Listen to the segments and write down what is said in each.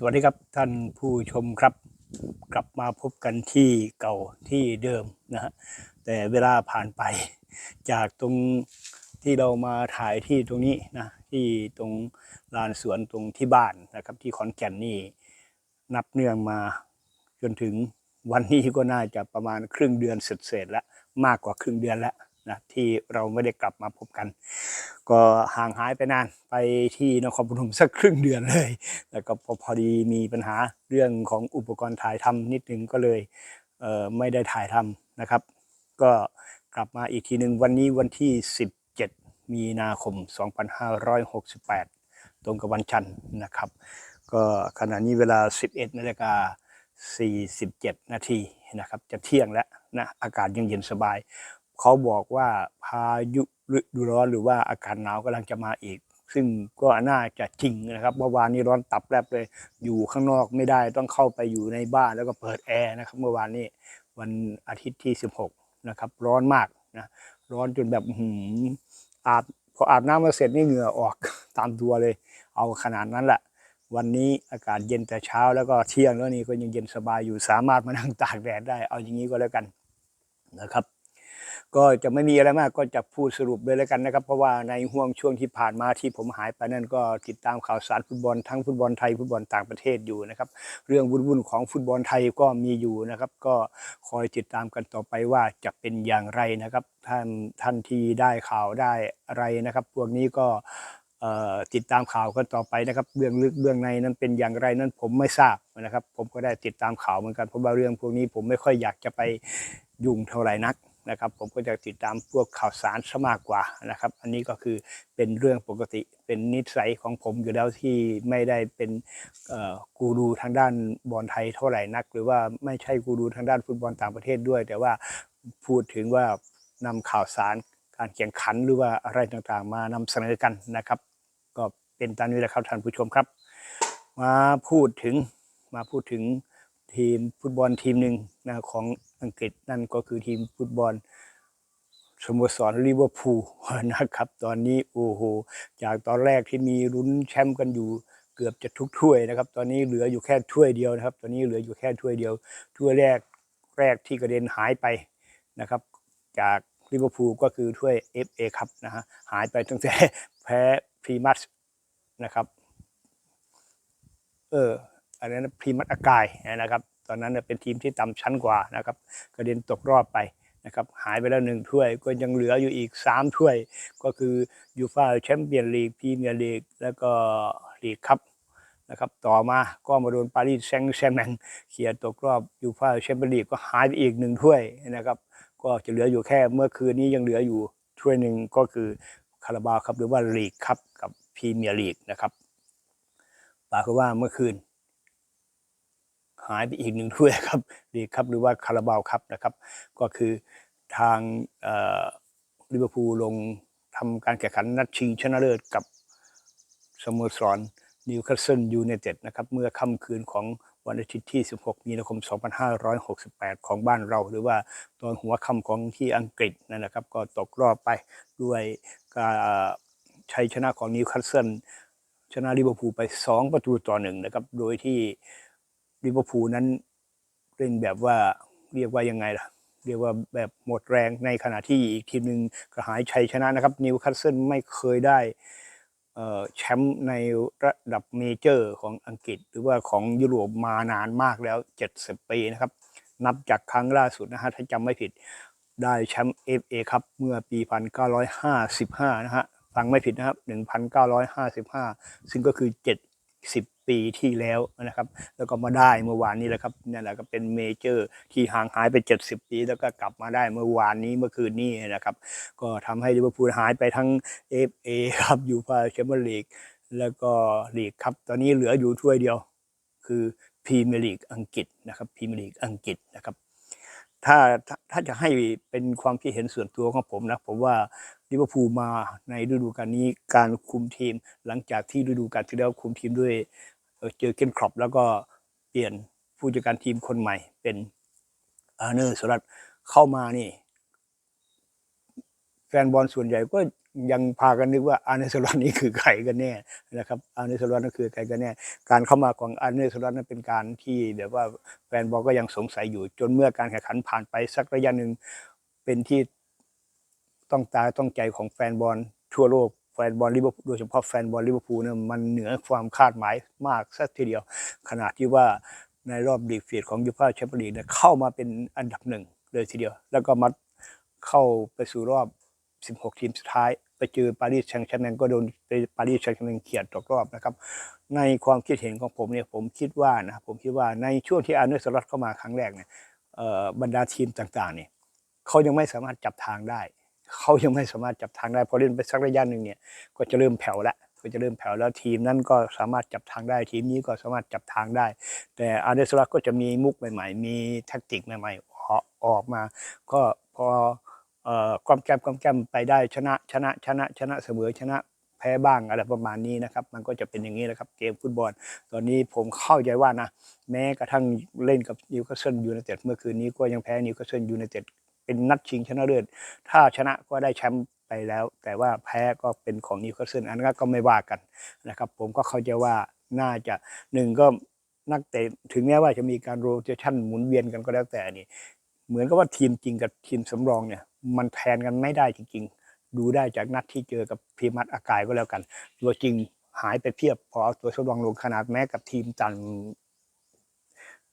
สวัสดีครับท่านผู้ชมครับ กลับมาพบกันที่เก่าที่เดิมนะฮะแต่เวลาผ่านไปจากตรงที่เรามาถ่ายที่ตรงนี้นะที่ตรงลานสวนตรงที่บ้านนะครับ ที่ขอนแก่นนี่นับเนื่องมาจนถึงวันนี้ก็น่าจะประมาณครึ่งเดือนเสร็จๆแล้วมากกว่าครึ่งเดือนแล้ว นะที่เราไม่ได้กลับมาพบกัน ก็ห่างหายไปนานไปที่นครปฐมสักครึ่งเดือนเลย แล้วก็พอดีมีปัญหาเรื่องของอุปกรณ์ถ่ายทำนิดนึงก็เลยเไม่ได้ถ่ายทำนะครับ ก็กลับมาอีกทีหนึ่งวันนี้วันที่ 17 มีนาคม 2568 ตรงกับวันจันทร์นะครับ ก็ขณะนี้เวลา 11นาฬิกา47 นาทีนะครับ จะเที่ยงแล้วนะอากาศยังเย็นสบาย เขาบอกว่าพายุฤดูร้อนหรือว่าอากาศหนาวกำลังจะมาอีก ซึ่งก็น่าจะจริงนะครับเมื่อวานนี้ร้อนตับแลบเลย อยู่ข้างนอกไม่ได้ต้องเข้าไปอยู่ในบ้านแล้วก็เปิดแอร์นะครับเมื่อวานนี้วันอาทิตย์ที่ 16 นะครับ ร้อนมากนะร้อนจนแบบอื้อหืมอาบพออาบน้ำมาเสร็จนี่เหงื่อออกตามตัวเลย เอาขนาดนั้นแหละวันนี้อากาศเย็นแต่เช้าแล้วก็เที่ยงแล้วนี่ก็ยังเย็นสบายอยู่สามารถมานั่งตากแดดได้ เอาอย่างนี้ก็แล้วกันนะครับ ก็จะไม่มีอะไรมากก็จะพูดสรุปเลยแล้วกันนะครับ เพราะว่าในห่วงช่วงที่ผ่านมาที่ผมหายไปนั่นก็ติดตามข่าวสารฟุตบอลทั้งฟุตบอลไทยฟุตบอลต่างประเทศอยู่นะครับ เรื่องวุ่นๆของฟุตบอลไทยก็มีอยู่นะครับ ก็คอยติดตามกันต่อไปว่าจะเป็นอย่างไรนะครับ ท่านท่านที่ได้ข่าวได้อะไรนะครับ พวกนี้ก็ติดตามข่าวกันต่อไปนะครับเบื้องลึกเบื้องในนั้นเป็นอย่างไรนั้นผมไม่ทราบนะครับ ผมก็ได้ติดตามข่าวเหมือนกันเพราะว่าเรื่องพวกนี้ผมไม่ค่อยอยากจะไปยุ่งเท่าไหร่นัก นะครับผมก็จะติดตามพวกข่าวสารซะมากกว่านะครับ อันนี้ก็คือเป็นเรื่องปกติเป็นนิสัยของผมอยู่แล้วที่ไม่ได้เป็นกูรูทางด้านบอลไทยเท่าไหร่นัก หรือว่าไม่ใช่กูรูทางด้านฟุตบอลต่างประเทศด้วย แต่ว่าพูดถึงว่านำข่าวสารการแข่งขันหรือว่าอะไรต่างๆ มานำเสนอกันนะครับ ก็เป็นตามนี้แหละครับท่านผู้ชมครับ มาพูดถึงมาพูดถึงทีมฟุตบอลทีมหนึ่งนะของ อังกฤษนั่นก็คือทีมฟุตบอลสโมสรลิเวอร์พูลนะครับ ตอนนี้โอ้โห จากตอนแรกที่มีลุ้นแชมป์กันอยู่เกือบจะทุกถ้วยนะครับ ตอนนี้เหลืออยู่แค่ถ้วยเดียวนะครับ ตอนนี้เหลืออยู่แค่ถ้วยเดียว ถ้วยแรกแรกที่กระเด็นหายไปนะครับ จากลิเวอร์พูลก็คือถ้วย FA ครับนะฮะหายไปตั้งแต่แพ้พรีมัสนะครับ เอออันนั้นพรีมัตอากายนะครับ ตอนนั้นเป็นทีมที่ต่ำชั้นกว่านะครับกระเด็นตกรอบไปนะครับหายไปแล้วหนึ่งถ้วย ก็ยังเหลืออยู่อีกสามถ้วย ก็คือยูฟาแชมเปี้ยนลีกพรีเมียร์ลีกแล้วก็ลีกคัพนะครับต่อมาก็มาโดนปารีสแซงแชร์แมงเคลียตกรอบยูฟาแชมเปี้ยนลีกก็หายไปอีกหนึ่งถ้วยนะครับก็จะเหลืออยู่แค่เมื่อคืนนี้ยังเหลืออยู่ถ้วยหนึ่งก็คือคาราบาวครับหรือว่าลีกคัพกับพรีเมียร์ลีกนะครับปรากฏว่าเมื่อคืน หายไปอีกหนึ่งถ้วยครับลีครับหรือว่าคาราบาวครับนะครับ ก็คือทางลิเวอร์พูลลงทำการแข่งขันนัดชิงชนะเลิศกับสโมสรนิวคาสเซิลยูไนเต็ดนะครับเมื่อค่ำคืนของวันอาทิตย์ที่ 16 มีนาคม 2568 ของบ้านเรา หรือว่าตอนหัวค่ำของที่อังกฤษนั่นนะครับ ก็ตกรอบไปด้วยการชัยชนะของนิวคาสเซิลชนะลิเวอร์พูลไป 2 ประตูต่อหนึ่งนะครับ โดยที่ ลิเวอร์พูลนั้นเล่นแบบว่าเรียกว่ายังไงล่ะ เรียกว่าแบบหมดแรงในขณะที่อีกทีมหนึ่งกระหายชัยชนะนะครับนิวคาสเซิลไม่เคยได้แชมป์ในระดับเมเจอร์ของอังกฤษ หรือว่าของยุโรปมานานมากแล้ว 70 ปีนะครับ นับจากครั้งล่าสุดนะฮะถ้าจำไม่ผิดได้แชมป์ FA ครับเมื่อปี 1955 นะฮะฟังไม่ผิดนะครับ 1955 ซึ่งก็คือ 70ปีที่แล้วนะครับ แล้วก็มาได้เมื่อวานนี้แหละครับนั่แหละก็เป็นเมเจอร์ที่ห่างหายไป 70 ปี แล้วก็กลับมาได้เมื่อวานนี้เมื่อคืนนี้นะครับ ก็ทำให้ลิเวอร์พูลหายไปทั้ง FA ครับยูฟาแชมเปี้ยนลีกแล้วก็ลีกครับ ตอนนี้เหลืออยู่ถ้วยเดียว คือพรีเมียร์ลีกอังกฤษนะครับพรีเมียร์ลีกอังกฤษนะครับถ้าถ้าจะให้เป็นความคิดเห็นส่วนตัวของผมนะผมว่า ลิเวอร์พูลมาในฤดูกาลนี้การคุมทีม หลังจากที่ฤดูกาลที่แล้วคุมทีมด้วยเจอเกนครอปแล้วก็เปลี่ยนผู้จัดการทีมคนใหม่เป็นอาร์เนอร์สลัดเข้ามานี่แฟนบอลส่วนใหญ่ก็ยังพากันนึกว่าอาร์เนสลอตนี่คือใครกันแน่นะครับอาร์เนสลอตนั่นคือใครกันแน่ การเข้ามาของอาร์เนสลอตนั้นเป็นการที่แบบว่าแฟนบอลก็ยังสงสัยอยู่จนเมื่อการแข่งขันผ่านไปสักระยะหนึ่งเป็นที่ ต้องตาต้องใจของแฟนบอลทั่วโลกแฟนบอลลิเวอร์พูลโดยเฉพาะแฟนบอลลิเวอร์พูลเนี่ยมันเหนือความคาดหมายมากสักทีเดียว ขนาดที่ว่าในรอบลีกเฟียดของยูฟ่าแชมเปี้ยนลีกเนี่ยเข้ามาเป็นอันดับหนึ่งเลยทีเดียว แล้วก็มาเข้าไปสู่รอบ 16 ทีมสุดท้าย ไปเจอปารีสแซงต์แชร์แมงก็โดนไปปารีสแซงต์แชร์แมงเขียดตกรอบนะครับ ในความคิดเห็นของผมเนี่ยผมคิดว่านะผมคิดว่าในช่วงที่อาร์เนสลอตเข้ามาครั้งแรกเนี่ยบรรดาทีมต่างๆเนี่ยเขายังไม่สามารถจับทางได้ เขายังไม่สามารถจับทางได้พอเล่นไปสักระยะหนึ่งเนี่ยก็จะเริ่มแผ่วแล้วก็จะเริ่มแผ่วแล้วทีมนั้นก็สามารถจับทางได้ทีมนี้ก็สามารถจับทางได้ แต่อาร์เนสลอตก็จะมีมุกใหม่ ๆ มีแท็กติกใหม่ๆออกมา ก็พอเอ่อมแกมกอมแกมไปได้ชนะชนะชนะชนะเสมอชนะแพ้บ้างอะไรประมาณนี้นะครับ มันก็จะเป็นอย่างนี้นะครับเกมฟุตบอล ตอนนี้ผมเข้าใจว่านะ แม้กระทั่งเล่นกับนิวคาสเซิลยูไนเต็ดเมื่อคืนนี้ก็ยังแพ้นิวคาสเซิลยูไนเต็ด เป็นนัดชิงชนะเลิศถ้าชนะก็ได้แชมป์ไปแล้ว แต่ว่าแพ้ก็เป็นของนิวคาสเซิลอันนั้นก็ไม่ว่ากันนะครับ ผมก็เข้าใจว่าน่าจะหนึ่งก็นักเตะถึงแม้ว่าจะมีการโรเตชันหมุนเวียนกันก็แล้วแต่นี่ เหมือนกับว่าทีมจริงกับทีมสำรองเนี่ย มันแทนกันไม่ได้จริง ๆ ดูได้จากนัดที่เจอกับพีมัดอากายก็แล้วกัน ตัวจริงหายไปเพียบพอเอาตัวสำรองลงขนาดแม้กับทีมตัน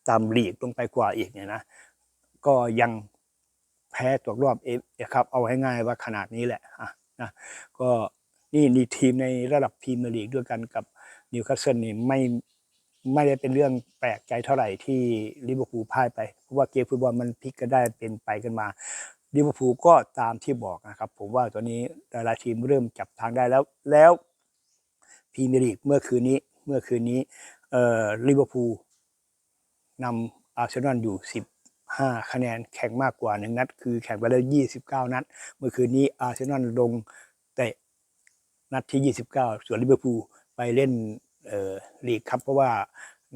ตามลีกลงไปกว่าอีกเนี่ยนะ ก็ยัง แพ้ตกรอบเอฟครับเอาให้ง่ายว่าขนาดนี้แหละอะนะก็นี่นี่ทีมในระดับพรีเมียร์ลีกด้วยกันกับนิวคาสเซิลนี่ไม่ไม่ได้เป็นเรื่องแปลกใจเท่าไหร่ที่ลิเวอร์พูลพ่ายไป เพราะว่าเกมฟุตบอลมันพลิกกันได้เป็นไปกันมาลิเวอร์พูลก็ตามที่บอกนะครับ ผมว่าตอนนี้หลายๆทีมเริ่มจับทางได้แล้วแล้วพรีเมียร์ลีกเมื่อคืนนี้เมื่อคืนนี้เอ่อลิเวอร์พูลนำอาร์เซนอลอยู่ 15 คะแนนแข่งมากกว่า 1 นัด คือแข่งไปแล้ว 29 นัด เมื่อคืนนี้อาร์เซนอลลงเตะนัดที่ 29 ส่วนลิเวอร์พูลไปเล่นเอ่อลีกครับ เพราะว่า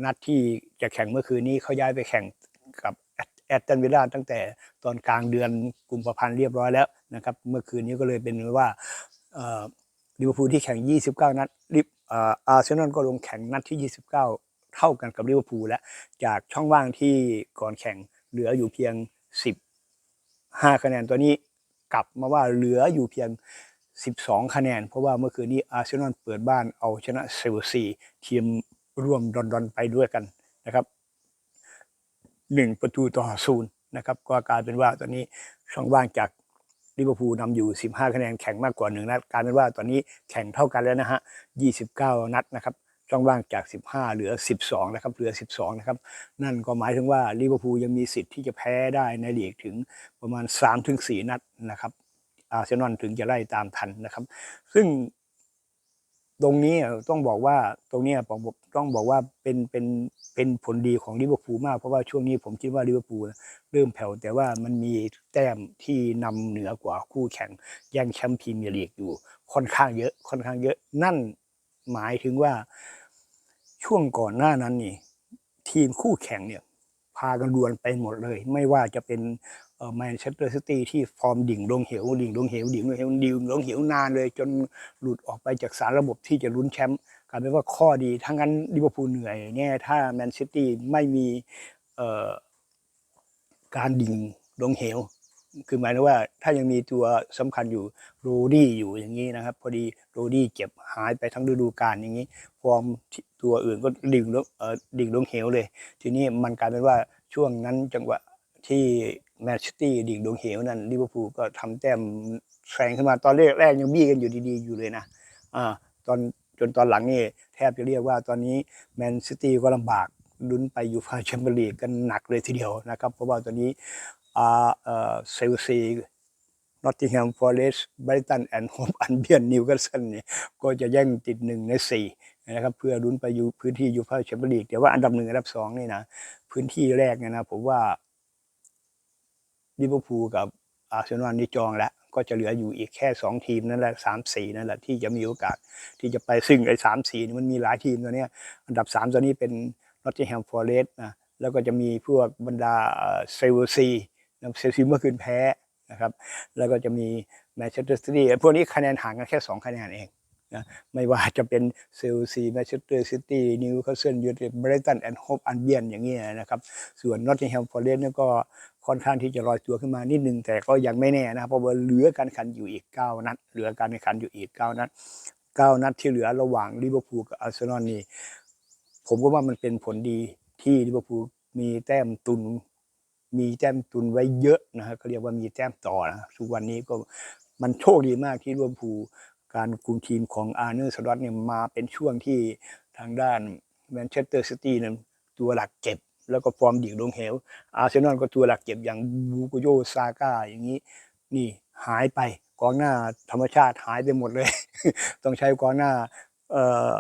นัดที่จะแข่งเมื่อคืนนี้เขาย้ายไปแข่งกับแอตตันวิลล่าตั้งแต่ตอนกลางเดือนกุมภาพันธ์เรียบร้อยแล้วนะครับ เมื่อคืนนี้ก็เลยเป็นว่าเออลิเวอร์พูลที่แข่ง 29 นัดลิเอออาร์เซนอลก็ลงแข่งนัดที่ 29 เท่ากันกับลิเวอร์พูลแล้ว จากช่องว่างที่ก่อนแข่ง เหลืออยู่เพียง 15 คะแนนตัวนี้กลับมาว่าเหลืออยู่เพียง 12 คะแนน เพราะว่าเมื่อคืนนี้อาร์เซนอลเปิดบ้านเอาชนะเซลซีทีมร่วมดอนๆไปด้วยกันนะครับหนึ่งประตูต่อศูนย์นะครับก็กลายเป็นว่าตอนนี้ช่องว่างจากลิเวอร์พูลนำอยู่ 15 คะแนนแข่งมากกว่าหนึ่งนัดกลายเป็นว่าตอนนี้แข่งเท่ากันแล้วนะฮะ 29 นัดนะครับ ช่องว่างจาก 15 เหลือ 12 นะครับ เหลือ 12 นะครับ นั่นก็หมายถึงว่าลิเวอร์พูลยังมีสิทธิ์ที่จะแพ้ได้ในลีกถึงประมาณ 3-4 นัดนะครับ อาร์เซนอลถึงจะไล่ตามทันนะครับ ซึ่งตรงนี้ต้องบอกว่าตรงนี้ผมต้องบอกว่าเป็นเป็นเป็นผลดีของลิเวอร์พูลมากเพราะว่าช่วงนี้ผมคิดว่าลิเวอร์พูลเริ่มแผ่วแต่ว่ามันมีแต้มที่นำเหนือกว่าคู่แข่งแย่งแชมป์พรีเมียร์ลีกอยู่ค่อนข้างเยอะค่อนข้างเยอะนั่นหมายถึงว่า ช่วงก่อนหน้านั้นนี่ ทีมคู่แข่งเนี่ย พากันดวลไปหมดเลย ไม่ว่าจะเป็นแมนเชสเตอร์ซิตี้ที่ฟอร์มดิ่งลงเหวดิ่งลงเหวดิ่งลงเหวดิ่งลงเหวนานเลย จนหลุดออกไปจากสารระบบที่จะลุ้นแชมป์กลายเป็นว่าข้อดีทั้งนั้นลิเวอร์พูลเหนื่อยแน่ถ้าแมนซิตี้ไม่มีเอ่อการดิ่งลงเหว คือหมายถึงว่าถ้ายังมีตัวสำคัญอยู่โรดี้อยู่อย่างนี้นะครับ พอดีโรดี้เจ็บหายไปทั้งฤดูกาลอย่างนี้ ฟอร์มตัวอื่นก็ดิ่งลงเออดิ่งลงเหวเลย ทีนี้มันกลายเป็นว่าช่วงนั้นจังหวะที่แมนซิตี้ดิ่งลงเหวนั้นลิเวอร์พูลก็ทำแต้มแซงขึ้นมาตอนแรกแรกยังบี้กันอยู่ดีๆอยู่เลยนะอ่าตอนจนตอนหลังนี่แทบจะเรียกว่าตอนนี้แมนซิตี้ก็ลำบากลุ้นไปอยู่ฟ่าแชมเปี้ยนลีกกันหนักเลยทีเดียวนะครับ เพราะว่าตอนนี้ เอ่อเซลซีนอตติงแฮมฟอเรสต์ไบรตันแอนด์โฮมอันเบียนนิวคาสเซิลเนี่ยก็จะแย่งติดหนึ่งในสี่นะครับเพื่อลุ้นไปอยู่พื้นที่ยูฟ่าแชมเปี้ยนลีกแต่ว่าอันดับหนึ่งอันดับสองนี่นะพื้นที่แรกเนี่ยนะผมว่าลิเวอร์พูลกับอาร์เซนอลนี่จองแล้วก็จะเหลืออยู่อีกแค่สองทีมนั่นแหละสามสี่นั่นแหละที่จะมีโอกาสที่จะไปซึ่งไอ้สามสี่นี่มันมีหลายทีมตัวเนี้ยอันดับสามตัวนี้เป็นนอตติงแฮมฟอเรสต์นะแล้วก็จะมีพวกบรรดาเซลซี เซลซีเมื่อคืนแพ้นะครับแล้วก็จะมีแมนเชสเตอร์ซิตี้พวกนี้คะแนนห่างกันแค่ 2 คะแนนเองนะไม่ว่าจะเป็นเซลซีแมนเชสเตอร์ซิตี้นิวคาสเซิลยูไนเต็ดเบรตันแอนด์โฮปอันเบียนอย่างเงี้ยนะครับส่วนนอตติงแฮมฟอร์เรสต์นี่ก็ค่อนข้างที่จะลอยตัวขึ้นมานิดนึง แต่ก็ยังไม่แน่นะครับเพราะว่าเหลือการแข่งขันอยู่อีก 9 นัด เหลือการแข่งขันอยู่อีก 9 นัด 9 นัดที่เหลือระหว่างลิเวอร์พูลกับอาร์เซนอลนี่ผมก็ว่ามันเป็นผลดีที่ลิเวอร์พูลมีแต้มตุน มีแต้มตุนไว้เยอะนะฮะเขาเรียกว่ามีแต้มต่อนะทุกวันนี้ก็มันโชคดีมากที่ลิเวอร์พูลการคุมทีมของอาร์เนอร์สลอตเนี่ยมาเป็นช่วงที่ทางด้านแมนเชสเตอร์ซิตี้นั้นตัวหลักเจ็บ แล้วก็ฟอร์มดิ่งลงเหว อาร์เซนอลก็ตัวหลักเจ็บอย่างบูโกโยซาก้าอย่างนี้ นี่หายไปกองหน้าธรรมชาติหายไปหมดเลย ต้องใช้กองหน้าเอ่อ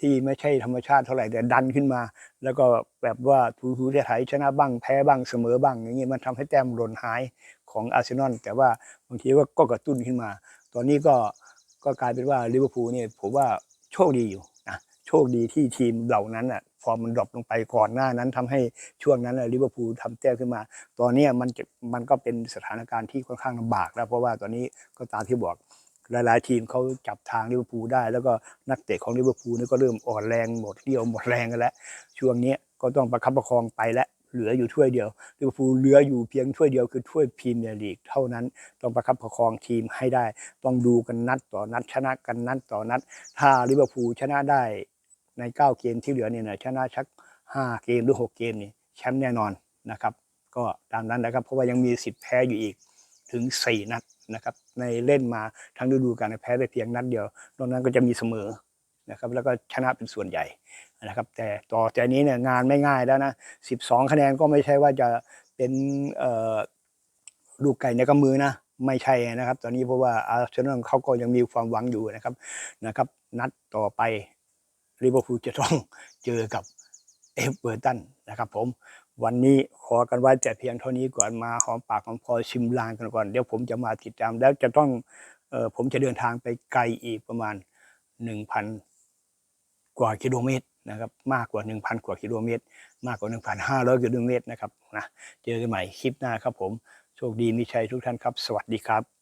ที่ไม่ใช่ธรรมชาติเท่าไหร่แต่ดันขึ้นมา แล้วก็แบบว่าทูทูไทยชนะบ้างแพ้บ้างเสมอบ้าง อย่างนี้ยมันทำให้แต้มหล่นหายของอาร์เซนอลแต่ว่าบางทีก็ก็กระตุ้นขึ้นมา ตอนนี้ก็ก็กลายเป็นว่าลิเวอร์พูลเนี่ยผมว่าโชคดีอยู่นะโชคดีที่ทีมเหล่านั้นอะฟอร์มมันดรอปลงไปก่อนหน้านั้นทำให้ช่วงนั้นลิเวอร์พูลทำแต้มขึ้นมา ตอนนี้มันมันก็เป็นสถานการณ์ที่ค่อนข้างลำบากแล้วเพราะว่าตอนนี้ก็ตามที่บอก หลาย ๆ ทีมเขาจับทางลิเวอร์พูลได้ แล้วก็นักเตะของลิเวอร์พูลนี่ก็เริ่มอ่อนแรงหมดเรี่ยวหมดแรงกันแล้ว ช่วงนี้ก็ต้องประคับประคองไปแล้วเหลืออยู่ถ้วยเดียวลิเวอร์พูลเหลืออยู่เพียงถ้วยเดียวคือถ้วยพรีเมียร์ลีกเท่านั้น ต้องประคับประคองทีมให้ได้ ต้องดูกันนัดต่อนัดชนะกันนัดต่อนัด ถ้าลิเวอร์พูลชนะได้ใน 9 เกมที่เหลือเนี่ยนะชนะชัก 5 เกมหรือ 6 เกมนี่แชมป์แน่นอนนะครับ ก็ตามนั้นนะครับ เพราะว่ายังมีสิทธิ์แพ้อยู่อีก ถึง 4 นัดนะครับ ในเล่นมาทั้งฤดูกาลแพ้ไปเพียงนัดเดียวนอกนั้นก็จะมีเสมอนะครับ แล้วก็ชนะเป็นส่วนใหญ่นะครับ แต่ต่อจากนี้เนี่ยงานไม่ง่ายแล้วนะ 12 คะแนนก็ไม่ใช่ว่าจะเป็นลูกไก่ในกำมือนะไม่ใช่นะครับ ตอนนี้เพราะว่าอาร์เซนอลเขาก็ยังมีความหวังอยู่นะครับนะครับ นัดต่อไปลิเวอร์พูลจะต้องเจอกับเอฟเวอร์ตันนะครับผม วันนี้ขอกันไว้แต่เพียงเท่านี้ก่อนมาหอมปากหอมคอชิมลางกันก่อน เดี๋ยวผมจะมาติดตามแล้วจะต้องเออผมจะเดินทางไปไกลอีกประมาณ 1,000 กว่ากิโลเมตรนะครับมากกว่า 1,000 กว่ากิโลเมตร มากกว่า 1,500 กิโลเมตรนะครับนะเจอกันใหม่คลิปหน้าครับผมโชคดีมีชัยทุกท่านครับ สวัสดีครับ